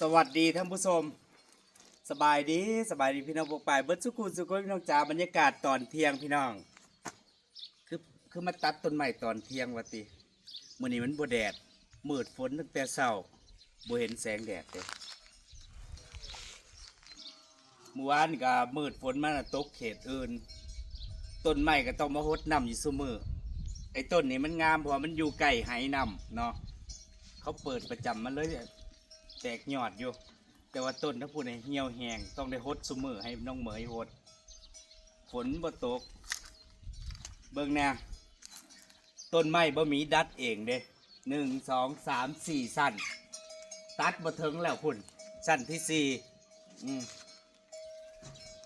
สวัสดีท่านผู้ชม สบายดีสบายดีพี่น้องพวกปายเบิร์ดสุกุลสุกุลพี่น้องจ๋าบรรยากาศตอนเที่ยงพี่น้อง คือคือมาตัดต้นไม้ตอนเที่ยงวะติมื้อนี้มันบ่แดดมืดฝนตั้งแต่เช้าบ่เห็นแสงแดดเลยเมื่อวานก็มืดฝนมาน่ะตกเขตอื่น ต้นไม้ก็ต้องมาหดน้ำอยู่ซุมือไอ้ต้นนี้มันงามเพราะมันอยู่ใกล้ไหน้ำเนาะเขาเปิดประจำมันเลย แตกยอดอยู่ แต่ว่าต้นถ้าพูดในเหี่ยวแห้งต้องได้หดซุมือให้น้องเหมยหดฝนบ่ตก เบิ่งแน่ต้นไม้บ่มีดัดเองเด้หนึ่งสองสามสี่สั้น ตัดบ่ถึงแล้วพุ่นสั้นที่สี่อืม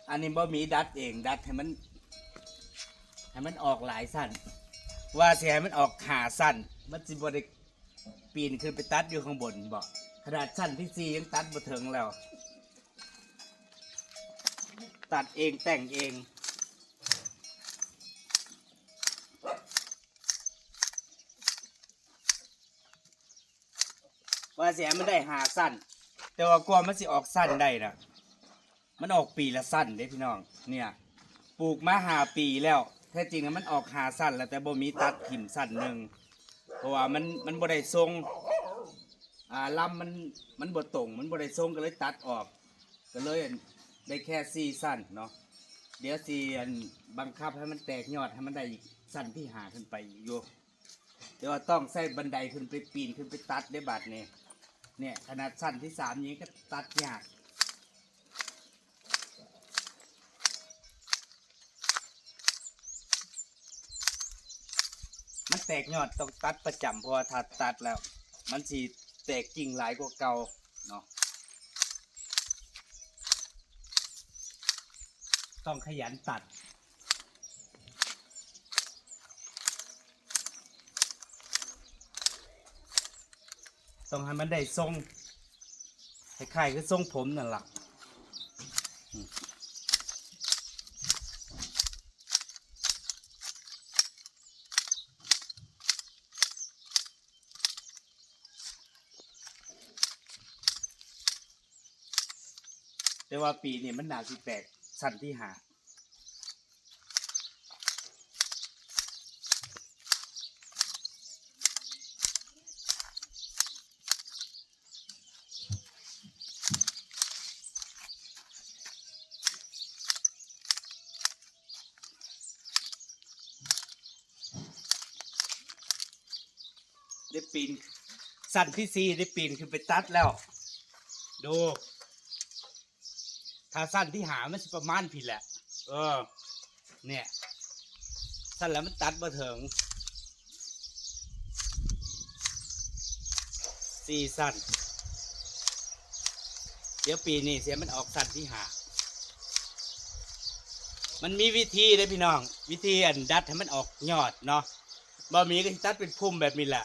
อันนี้บ่มีดัดเองดัดให้มันให้มันออกหลายสั้นว่าสิให้มันออกขาสั้นมันสิบ่ได้ปีนขึ้นไปตัดอยู่ข้างบนบ่ ขนาดสั้นที่สี่ยังตัดบ่ถึงแล้ว ตัดเองแต่งเองว่าเสียมันได้หาสั้น แต่ว่ากว่ามันสิออกสั้นได้นะมันออกปีละสั้นเด้พี่น้อง เนี่ย ปลูกมาหาปีแล้วแท้จริงนะมันออกหาสั้นแล้วแต่บ่มีตัดถิ่มสั้นหนึ่งเพราะว่ามันมันบ่ได้ทรง อ่าลำมันมันบ่ตรงมันบ่ได้ทรงก็เลยตัดออก ก็เลยได้แค่สี่สั้นเนาะเดี๋ยวสี่อันบังคับให้มันแตกยอดให้มันได้อีกสั้นที่หาขึ้นไปอยู่เดี๋ยวต้องใส่บันไดขึ้นไปปีนขึ้นไปตัดได้บัดเนี่ยเนี่ยขนาดสั้นที่สามนี้ก็ตัดยากมันแตกยอดต้องตัดประจำเพราะถ้าตัดแล้ว มันสี แตกกิ่งหลายกว่าเก่าเนาะต้องขยันตัด ต้องให้มันได้ทรงคล้ายๆคือทรงผมนั่นแหละ ว่าปีนี้มันหนาสิแปลกสั้นที่หาได้ปีน สั้นที่สี่ได้ปีนขึ้นไปตัดแล้ว ดู ถ้าสั้นที่หามันสิประมาณผิดแหละ เออ เนี่ย สั้นแล้วมันตัดมาถึงสี่สั้น เดี๋ยวปีนี้เสียมันออกสั้นที่หา มันมีวิธีเลยพี่น้อง วิธีอันดัดให้มันออกยอดเนาะบ่มีก็ตัดเป็นพุ่มแบบนี้แหละ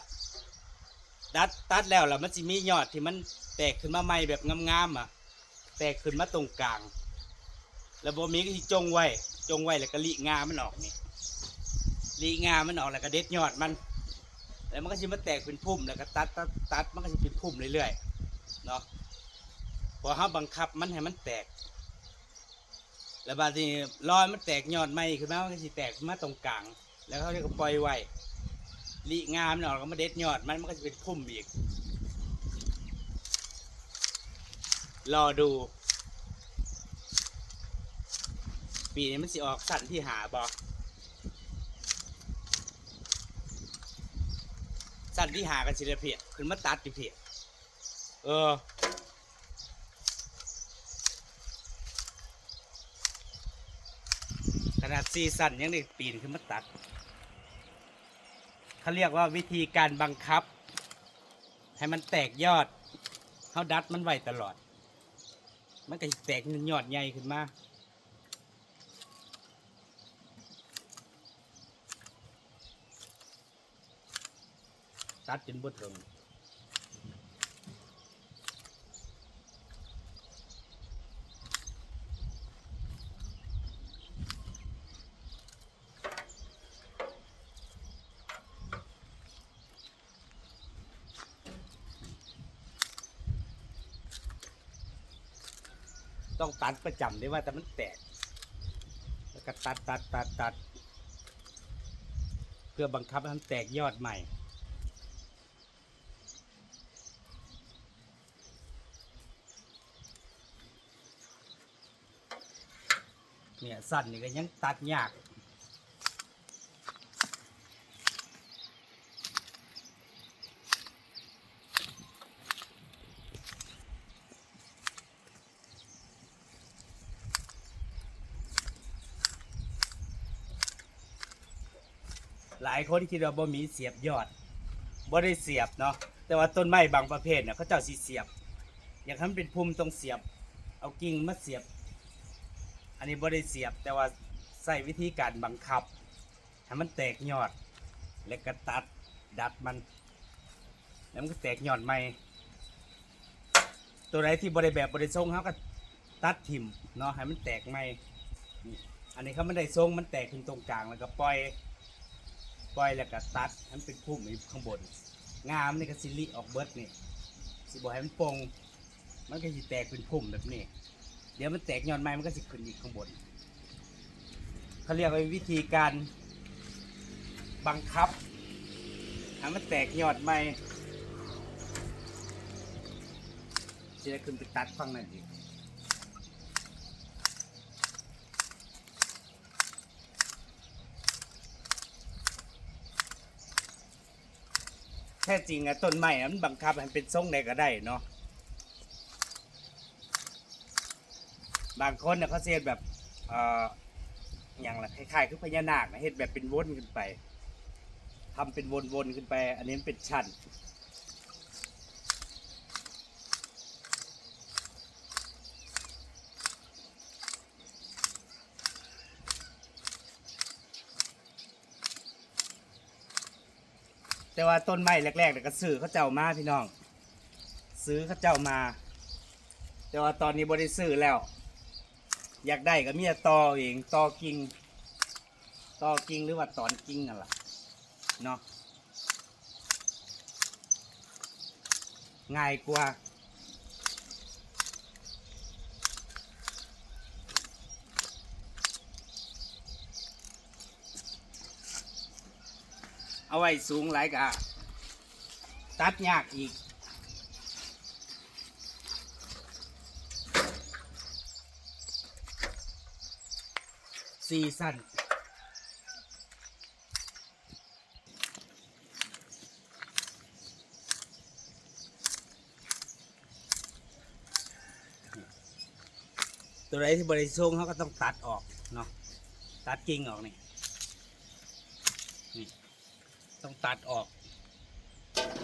ดัดตัดแล้วล่ะมันจะมียอดที่มันแตกขึ้นมาใหม่แบบงามๆอะ แตกขึ้นมาตรงกลาง แล้วบ่มีก็จงไว้จงไว้แล้วก็ลีงามันออกนี่ลีงามันออกแล้วก็เด็ดยอดมัน แล้วมันก็จะมาแตกเป็นพุ่มแล้วก็ตัดตัดตัดมันก็จะเป็นพุ่มเรื่อยๆเนาะพอเขาบังคับมันให้มันแตก แล้วบาดนี้รอยมันแตกยอดใหม่ขึ้นมามันก็จะแตกขึ้นมาตรงกลาง แล้วเขาก็ปล่อยไว้ลีงามนออกแล้วก็มาเด็ดยอดมันมันก็จะเป็นพุ่มอีก รอดู ปีนี้มันสิออกสันที่หาบอสันที่หากันสิละเพียขึ้นมาตัดดิเพียเออขนาดซีสันยังได้ปีนขึ้นมาตัดเขาเรียกว่าวิธีการบังคับ ให้มันแตกยอดเขาดัดมันไว้ตลอด มันก็แตกหยอดใหญ่ขึ้นมาตัดจนบดลง ดประจำได้ว่าแต่มันแตก แล้วก็ตัดตัดตัดตัด เพื่อบังคับให้มันแตกยอดใหม่ เนี่ยสั้นนี่ก็ยังตัดยากายคนคิดว่าบ่มีเสียบยอดบ่ได้เสียบเนาะแต่ว่าต้นไม้บางประเภทเนี่ยเขาเจ้าสิเสียบ อย่างทำเป็นพุ่มต้องเสียบ เอากิ่งมาเสียบ อันนี้บ่ได้เสียบแต่ว่าใส่วิธีการบังคับให้มันแตกยอด แล้วก็ตัดดัดมัน แล้วมันก็แตกยอดใหม่ ตัวไหนที่บ่ได้แบบบ่ได้ทรงเขาก็ตัดถิ่มเนาะให้มันแตกใหม่ อันนี้เขาไม่ได้ทรงมันแตกขึ้นตรงกลางแล้วก็ปล่อย ปล่อยแล้วก็ตัดให้มันเป็นพุ่มอยู่ข้างบน งามนี่ก็สิลิออกเบิดนี่สิบอกให้มันโปงมันก็สิแตกเป็นพุ่มแบบนี้ เดี๋ยวมันแตกยอดไม้มันก็สิขึ้นอีกข้างบนเขาเรียกว่าวิธีการบังคับให้มันแตกยอดไม้จะได้ขึ้นไปตัดฟังนั่นอีก แท้จริงอะต้นไม้มันบังคับให้มันเป็นทรงใดก็ได้เนาะบางคนเนี่ยเขาเสียแบบเอ่ออย่างละคล้ายๆคือพญานาคนะเห็ดแบบเป็นวนขึ้นไปทำเป็นวนๆขึ้นไป อันนี้เป็นชั้น แต่ว่าต้นไม้แรกๆเนี่ยก็ซื้อเขาเจ้ามาพี่น้อง ซื้อเขาเจ้ามา แต่ว่าตอนนี้บริซื้อแล้ว อยากได้ก็มีแต่ตอเองตอกิ่งตอกิ่งหรือว่าตอนกิ่งนั่นแหละเนาะง่ายกว่า เอาไว้สูงหลายกะตัดยากอีกซีซั่นตัวไหนที่บริสุทธิ์เขาก็ต้องตัดออกเนาะตัดกิ่งออกนี่ ตัดออก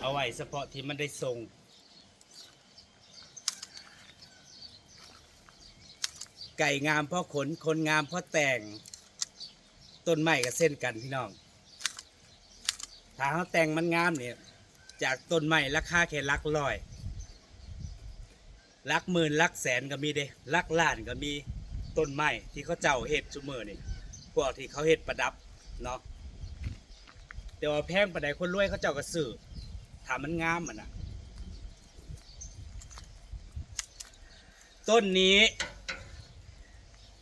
เอาไว้เฉพาะที่มันได้ทรงไก่งามเพราะขน คนงามเพราะแต่ง ต้นไม้กับเส้นกันพี่น้อง ถ้าเขาแต่งมันงามเนี่ย จากต้นไม้ราคาแค่ลักร้อย ลักหมื่นลักแสนก็มีเด้ลักล้านก็มีต้นไม้ที่เขาเจ้าเฮ็ดชุมือนี่พวกที่เขาเฮ็ดประดับเนาะ แต่ว่าแพงปานใดคนรวยเขาเจ้าก็ซื้อถามมันงามมันอะ ต้นนี้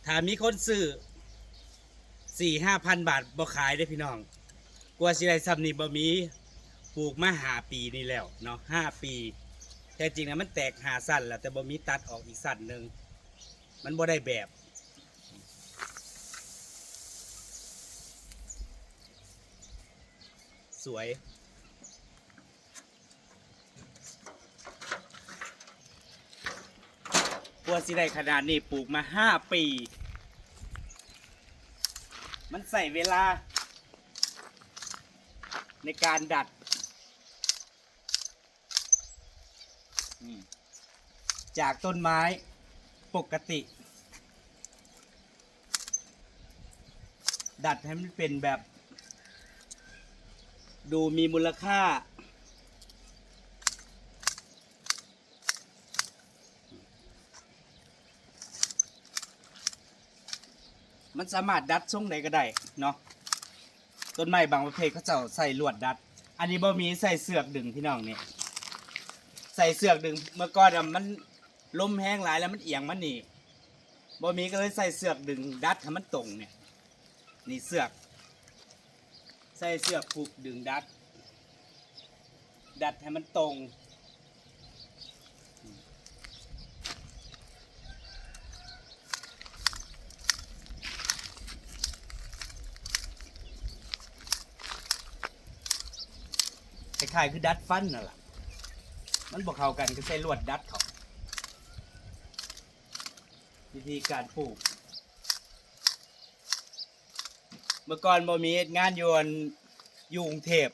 ถ้ามีคนซื้อสี่ห้าพันบาทบ่ขายได้พี่น้องกว่าสิได้ซ้ำนี่บ่มีปลูกมาหาปีนี่แล้วเนาะห้าปีแท้จริงนะมันแตกหาสั้นแหล้วแต่บ่มีตัดออกอีกสั้นหนึ่งมันบ่ได้แบบ สวยกว่าสิได้ขนาดนี้ปลูกมาห้าปี มันใส่เวลา ในการดัดจากต้นไม้ปกติ ดัดให้มันเป็นแบบ ดูมีมูลค่า มันสามารถดัดทรงไหนก็ได้เนาะ ต้นไม้บางประเภทเขาจะใส่ลวดดัด อันนี้บ่มีใส่เสือกดึงพี่น้องนี่ ใส่เสือกดึงเมื่อก่อนมันลมแห้งหลายแล้วมันเอียงมันหนีบ่มีก็เลยใส่เสือกดึงดัดให้มันตรงเนี่ย นี่เสือก ใส่เสื้อผูกดึงดัด ดัดให้มันตรงคล้ายๆคือดัดฟันน่ะล่ะมันบอกเข้ากันก็ใช้ลวดดัดเขาวิธีการปลูก เมื่อก่อนบ่มีเฮ็ดงานอยวนอยู่กรุงเทพ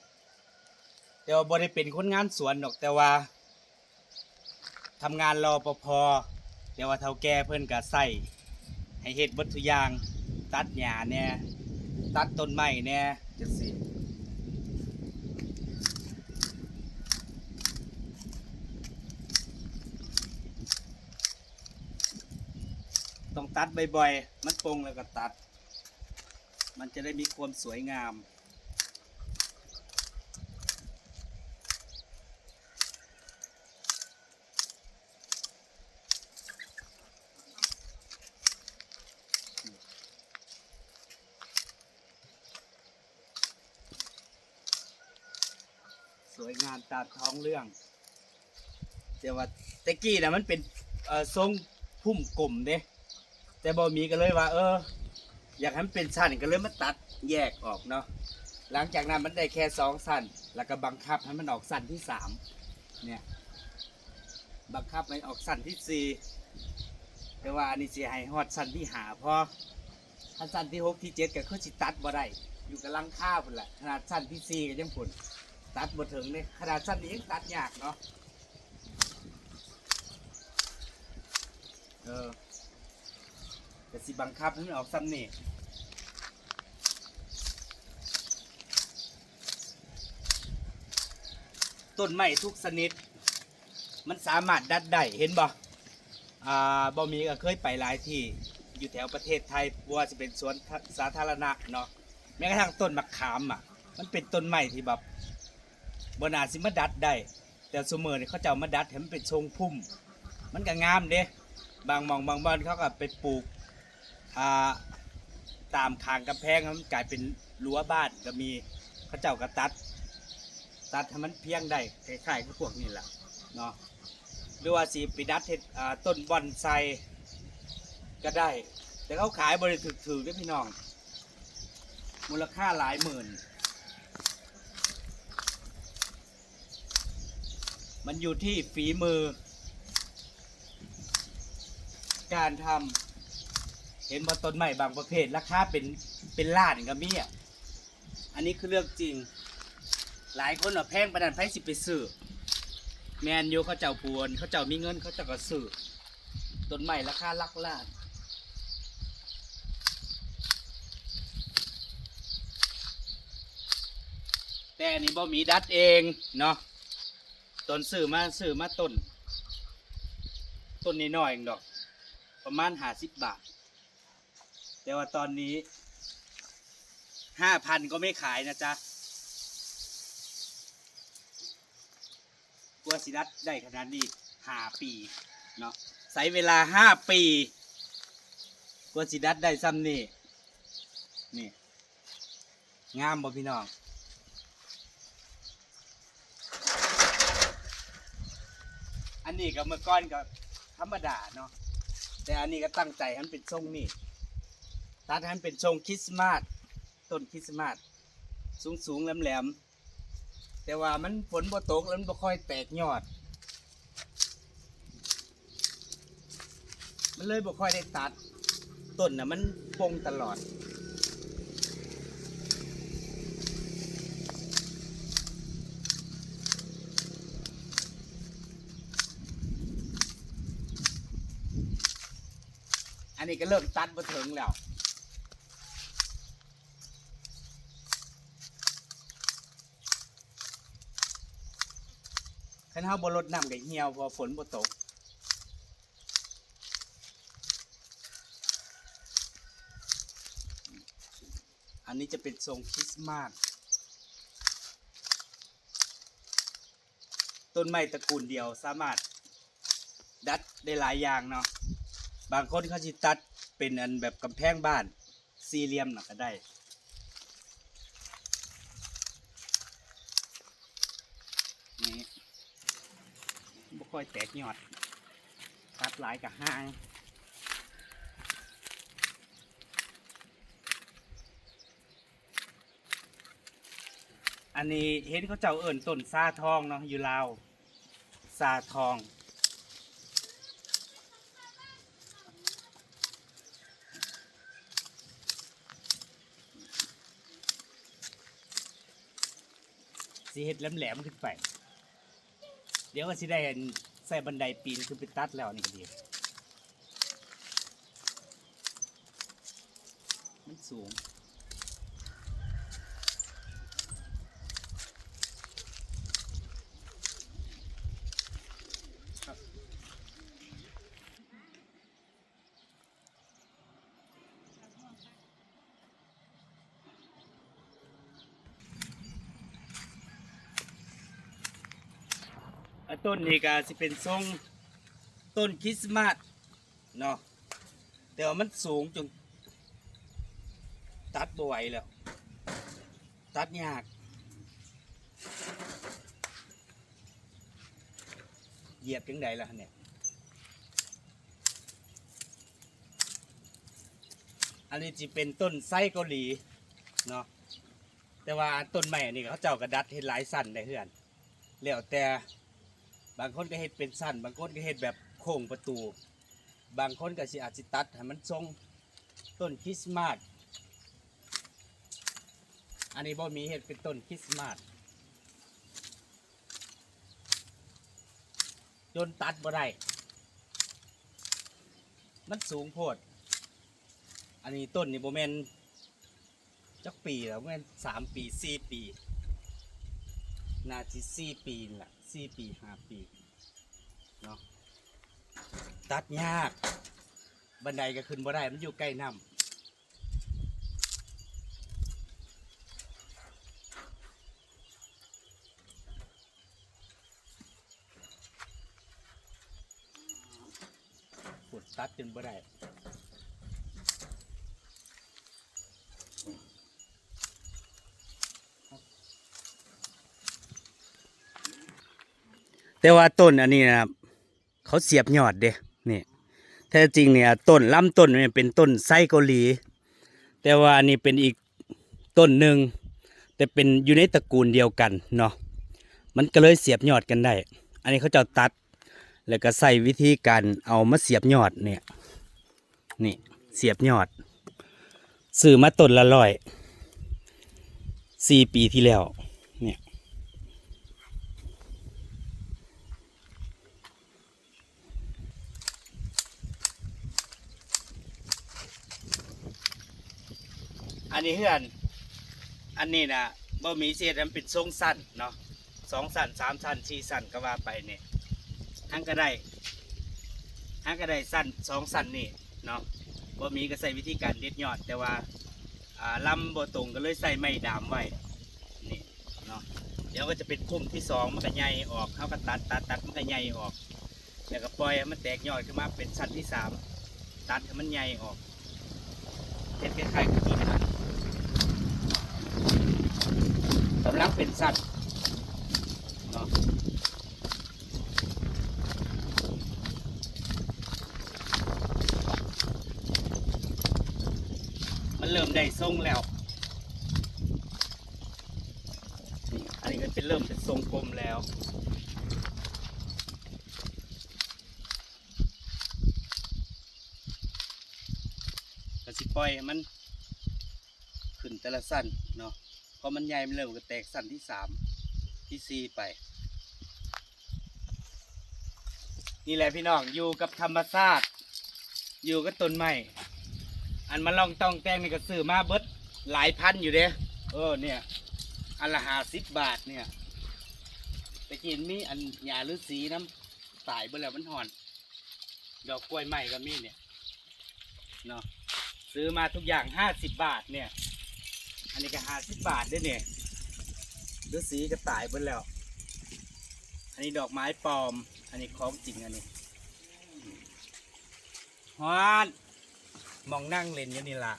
แต่ว่าบ่ได้เป็นคนงานสวนดอกแต่ว่าทำงานรอปภแต่ว่าเฒ่าแก่เพิ่นก็ใส่ให้เฮ็ดเบิดทุกอย่าง ตัดหญ้าแหน่ตัดต้นไม้แหน่จังซี่ต้องตัดบ่อยๆ มันปงแล้วก็ตัด มันจะได้มีความสวยงาม สวยงามตามท้องเรื่องแต่ว่าตะกี้นะมันเป็นทรงพุ่มกลมเด้แต่บอมีก็เลยว่า เออ อยากให้มันเป็นสั้นก็เลยมาตัดแยกออกเนาะหลังจากนั้นมันได้แค่สองสั้น แล้วก็บังคับให้มันออกสั้นที่สามเนี่ยบังคับให้ออกสั้นที่สี่แต่ว่าอันนี้สิให้ฮอดสั้นที่หาพอถ้าสั้นที่หกที่เจ็ดก็คือสิตัดบ่ได้อยู่กับลังค่าพุ่นแหละขนาดสั้นที่สี่ก็ยังพุ่นตัดบ่ถึงเนี่ยขนาดสั้นนี้ยังตัดยากเนาะเออ แต่สิบังคับให้มันออกซ้ำนี่ต้นไม้ทุกชนิด มันสามารถดัดได้เห็นบ่อ่าบ่มีก็เคยไปหลายที่อยู่แถวประเทศไทยว่าจะเป็นสวนสาธารณะเนาะแม้กระทั่งต้นมะขามอะ มันเป็นต้นไม้ที่แบบบนาสิมาดัดได้ แต่สมือนี่เขาจะามาดัดให้มันเป็นทรงพุ่ม มันก็งามเด้บางมองบางบ้านเขาก็ไปปลูก อ่าตามคางกำแพงมันกลายเป็นรั้วบ้านก็มีเขาเจ้าก็ตัด ตัดให้มันเพียงได้คล้ายๆกับพวกนี้แหละเนาะหรือว่าสีไปดัดเห็ดอ่าต้นบอนไซก็ได้ แต่เขาขายบริสุทธิ์ถือด้วยพี่น้อง มูลค่าหลายหมื่น มันอยู่ที่ฝีมือ การทำ เห็นว่าต้นไม้บางประเภทราคาเป็นเป็นล้านก็มีอะอันนี้คือเรื่องจริง หลายคนว่าแพงประดันไพสิไปซื้อแมนยูเขาเจ้าปวนเขาเจ้ามีเงินเขาเจ้าก็ซื้อต้นไม้ราคาลักล้านแต่อันนี้บ่มีดัดเองเนาะต้นซื้อมาซื้อมาต้นต้นนี้น้อยเองดอก ประมาณห้าสิบบาท แต่ว่าตอนนี้ห้าพันก็ไม่ขายนะจ๊ะกลัวสิรัดได้ขนาดนี้ห้าปีเนาะใช้เวลาห้าปีกลัวสิรัดได้ซ้ำนี่นี่ งามบ่พี่น้องอันนี้ก็เมื่อก่อนก็ธรรมดาเนาะแต่อันนี้ก็ตั้งใจให้มันเป็นทรงนี่ ตัดให้มันเป็นทรงคริสต์มาสต้นคริสต์มาสสูงสูงๆแหลมแหลมๆแต่ว่ามันฝนบ่ตกแล้วมันบ่ค่อยแตกยอด มันเลยบ่ค่อยได้ตัดต้นน่ะมันปงตลอด อันนี้ก็เริ่มตัดมาถึงแล้ว เฮาบ่ลดน้ำกับเหี่ยวพอฝนบ่ตกอันนี้จะเป็นทรงคริสต์มาสต้นไม้ตระกูลเดียวสามารถ ดัดได้หลายอย่างเนาะบางคนเขาสิตัดเป็นอันแบบกำแพงบ้านสี่เหลี่ยมน่ะก็ได้ นี่บ่ ค่อยแตกยอดตัดหลายกับห้างอันนี้เห็นเขาเจ้าเอิญต้นซาทองเนาะอยู่ลาวซาทอง สีเห็ดแหลมๆขึ้นไป เดี๋ยวก็สิได้ใส่บันไดปีนขึ้นไปตัดแล้วนี่ก็ดี มันสูง ต้นนี้ก็สิเป็นทรงต้นคริสต์มาสเนาะแต่ว่ามันสูงจนตัดบ่ไหวแล้ว ตัดยากเหยียบถึงใดล่ะเนี่ยอันนี้จะเป็นต้นไส้เกาหลีเนาะแต่ว่าต้นใหม่นนี้เขาเจ้ากระดัดเห็ดหลายสั้นได้เพื่อนแล้วแต่ บางคนก็เฮ็ดเป็นสั้น บางคนก็เฮ็ดแบบโค้งประตู บางคนก็สิอาจสิตัดให้มันทรงต้นคริสต์มาสอันนี้บ่มีเฮ็ดเป็นต้นคริสต์มาสจนตัดบ่ได้มันสูงโพด อันนี้ต้นนี่บ่แม่นจักปีแล้วบ่แม่นสามปีสี่ปี นาจะสี่ปีน่ะ สี่ปีห้าปีเนาะตัดยาก บันไดก็ขึ้นบ่ได้มันอยู่ใกล้น้ำขุดตัดจนบ่ได้ แต่ว่าต้นอันนี้นะครับ เขาเสียบยอดเด้นี่แท้จริงเนี่ยต้นลำต้นเนี่ยเป็นต้นไส้เกาหลี แต่ว่าอันนี้เป็นอีกต้นหนึ่งแต่เป็นอยู่ในตระกูลเดียวกันเนาะมันก็เลยเสียบยอดกันได้ อันนี้เขาจะตัด แล้วก็ใส่วิธีการเอามาเสียบยอดเนี่ยนี่เสียบยอดซื้อมาต้นละร้อยสี่ปีที่แล้ว เนี่ย อั นี้เพื่อน อันนี้นะบ่มีเศษมันเป็นทรงสั้นเนาะสองสั้นสามสั้นสี่สั้นก็ว่าไปเนี่ยทั้งก็ได้ทั้งก็ได้สั้นสองสั้นนี่เนาะบ่มีก็ใส่วิธีการเด็ดยอด แต่ว่าอ่าลำบ่ตรงก็เลยใส่ไม้ดามไว้นี่เนาะเดี๋ยวก็จะเป็นพุ่มที่สองมันก็ใหญ่ออกเขาก็ตัดตัดตัดมันก็ใหญ่ออกแล้วก็ปล่อยมันแตกยอดขึ้นมาเป็นสั้นที่สามตัดให้มันใหญ่ออกเห็นคล้ายๆกับกิ่งนะกำลังเป็นสัตว์เนาะมันเริ่มได้ทรงแล้วอันนี้ก็เป็นเริ่มเป็นทรงกลมแล้วก็สิปล่อยมันขึ้นแต่ละสั้นเนาะ พอมันใหญ่มันเริ่มก็แตกสั้นที่สามที่สี่ไป นี่แหละพี่น้องอยู่กับธรรมชาติอยู่กับต้นไม้อันมาลองต้องแตงนี่ก็ซื้อมาเบิดหลายพันอยู่เด้เออเนี่ย อันละห้าสิบบาทเนี่ยตะกี้มีอันหญ้าฤาษีน้ำตายไปแล้วมันห่อน ดอกกล้วยไม้ก็มีเนี่ยเนาะซื้อมาทุกอย่างห้าสิบบาทเนี่ย อันนี้ก็ห้าสิบบาทด้วยเนี่ยฤาษีก็ตายไปแล้ว อันนี้ดอกไม้ปลอม อันนี้ของจริงอันนี้ฮอนมองนั่งเล่นอยู่นี่ละ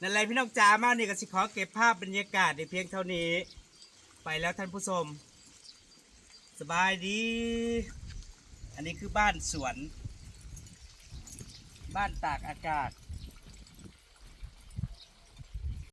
นั่นแหละพี่น้องจ๋ามานี่ก็สิขอเก็บภาพบรรยากาศในเพียงเท่านี้ ไปแล้วท่านผู้ชม สบายดี อันนี้คือบ้านสวน บ้านตากอากาศ